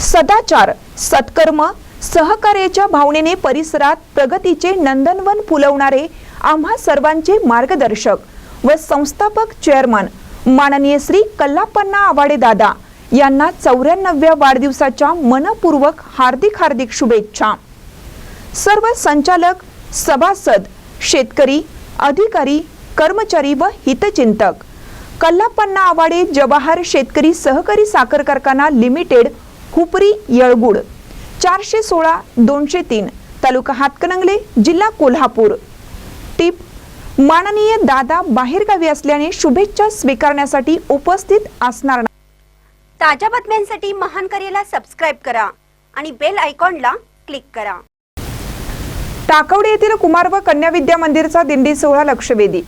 सदाचार सत्कर्म सहकार्याच्या भावनेने परिसरात प्रगतीचे नंदनवन फुलवणारे आम्हा सर्वांचे मार्गदर्शक व संस्थापक चेअरमन माननीय श्री कल्लापन्ना आवाडे दादा यांना चौऱ्याण्णव्या वाढदिवसाच्या मनपूर्वक हार्दिक हार्दिक शुभेच्छा. सर्व संचालक सभासद शेतकरी अधिकारी कर्मचारी व हितचिंतक कल्लापन्ना आवाडे जवाहर शेतकरी सहकारी साखर कारखाना लिमिटेड हुपरी येळगुड. चारशे सोळा दोनशे तीन. तालुका हातकणंगले जिल्हा कोल्हापूर. टिप माननीय दादा बाहेरगावी असल्याने शुभेच्छा स्वीकारण्यासाठी उपस्थित असणार. ताज्या बातम्यांसाठी महान करेला सबस्क्राईब करा आणि बेल आयकॉनला क्लिक करा. टाकवडे येथील कुमार व कन्या विद्या मंदिरचा दिंडी सोहळा लक्षवेधी.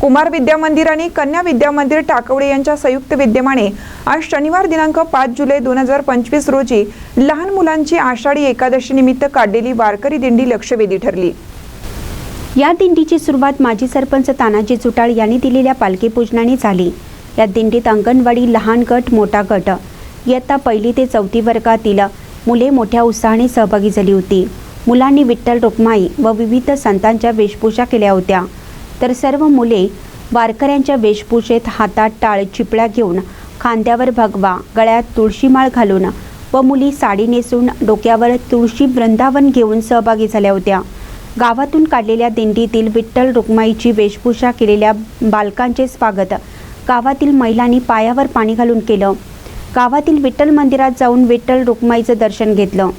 कुमार विद्या मंदिर आणि कन्या विद्या मंदिर टाकवडे यांच्या संयुक्त विद्यमाने आज शनिवार दिनांक पाच जुलै दोन हजार पंचवीस रोजी लहान मुलांची आषाढी एकादशी निमित्त काढलेली वारकरी दिंडी लक्षवेधी ठरली. या दिंडीची सुरुवात माजी सरपंच तानाजी चुटाळ यांनी दिलेल्या पालखी पूजनाने झाली. या दिंडीत अंगणवाडी लहान गट मोठा गट. इयत्ता पहिली ते चौथी वर्गातील मुले मोठ्या उत्साहाने सहभागी झाली होती. मुलांनी विठ्ठल रुक्माई व विविध संतांच्या वेशभूषा केल्या होत्या. तर सर्व मुले वारकऱ्यांच्या वेशभूषेत हातात टाळ चिपळ्या घेऊन खांद्यावर भगवा गळ्यात तुळशीमाळ घालून व मुली साडी नेसून डोक्यावर तुळशी वृंदावन घेऊन सहभागी झाल्या होत्या. गावातून काढलेल्या दिंडीतील विठ्ठल रुक्माईची वेशभूषा केलेल्या बालकांचे स्वागत गावातील महिलांनी पायावर पाणी घालून केलं. गावातील विठ्ठल मंदिरात जाऊन विठ्ठल रुक्माईचं दर्शन घेतलं.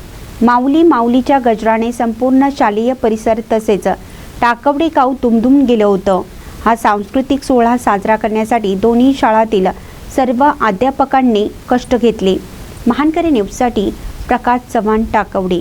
माऊली माऊलीच्या गजराने संपूर्ण शालेय परिसर तसेच टाकवडे गाव दुमदुम गेलं होतं. हा सांस्कृतिक सोहळा साजरा करण्यासाठी दोन्ही शाळातील सर्व अध्यापकांनी कष्ट घेतले. महानकरी न्यूजसाठी प्रकाश चव्हाण टाकवडे.